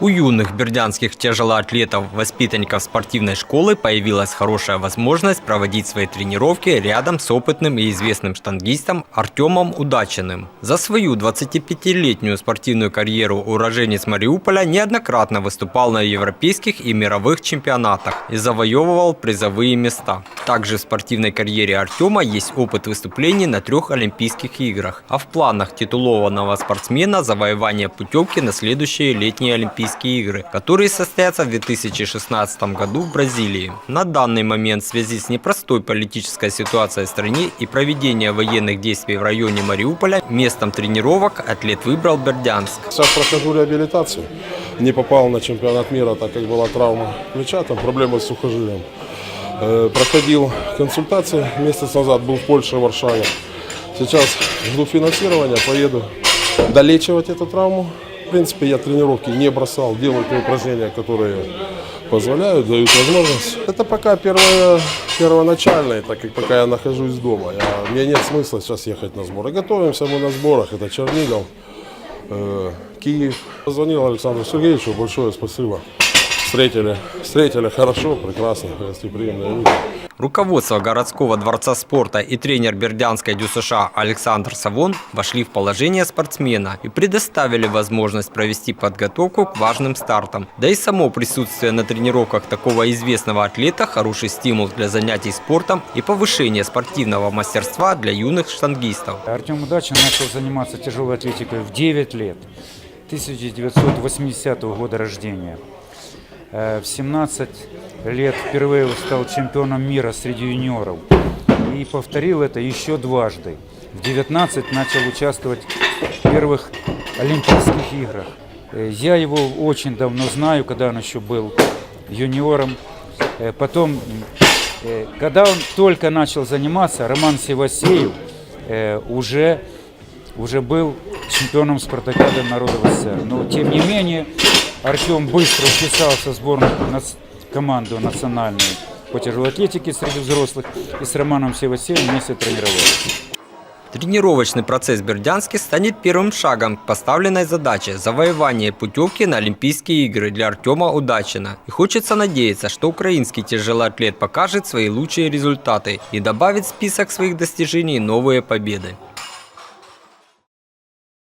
У юных бердянских тяжелоатлетов, воспитанников спортивной школы появилась хорошая возможность проводить свои тренировки рядом с опытным и известным штангистом Артемом Удачиным. За свою 25-летнюю спортивную карьеру уроженец Мариуполя неоднократно выступал на европейских и мировых чемпионатах и завоевывал призовые места. Также в спортивной карьере Артема есть опыт выступлений на трех Олимпийских играх, а в планах титулованного спортсмена завоевание путевки на следующие летние Олимпийские игры, которые состоятся в 2016 году в Бразилии. На данный момент в связи с непростой политической ситуацией в стране и проведения военных действий в районе Мариуполя местом тренировок атлет выбрал Бердянск. Сейчас прохожу реабилитацию. Не попал на чемпионат мира, так как была травма плеча, там проблемы с сухожилием. Э, Проходил консультации месяц назад, был в Польше, в Варшаве. Сейчас жду финансирования, поеду долечивать эту травму. В принципе, я тренировки не бросал, делаю те упражнения, которые позволяют, дают возможность. Это пока первое, первоначальное, так как пока я нахожусь дома. Я, мне нет смысла сейчас ехать на сборы. Готовимся мы на сборах, это Чернигов, э, Киев. Позвонил Александру Сергеевичу, большое спасибо. Встретили, встретили хорошо, прекрасно, гостеприимные люди. Руководство городского дворца спорта и тренер Бердянской ДЮСШ Александр Савон вошли в положение спортсмена и предоставили возможность провести подготовку к важным стартам. Да и само присутствие на тренировках такого известного атлета – хороший стимул для занятий спортом и повышение спортивного мастерства для юных штангистов. Артем Удачин начал заниматься тяжелой атлетикой в 9 лет, 1980 года рождения. Э, В 17 лет впервые стал чемпионом мира среди юниоров и повторил это еще дважды. В 19 начал участвовать в первых Олимпийских играх. Э, Я его очень давно знаю, когда он еще был юниором. Э, Потом, когда он только начал заниматься, Роман Севасеев уже, уже был чемпионом спартакиады народов СССР. Но тем не менее, Артем быстро вписался в сборную команду национальную по тяжелой атлетике среди взрослых и с Романом Севасеевым вместе тренировались. Тренировочный процесс в Бердянске станет первым шагом к поставленной задаче – завоевание путевки на Олимпийские игры для Артема Удачина. И хочется надеяться, что украинский тяжелоатлет покажет свои лучшие результаты и добавит в список своих достижений новые победы.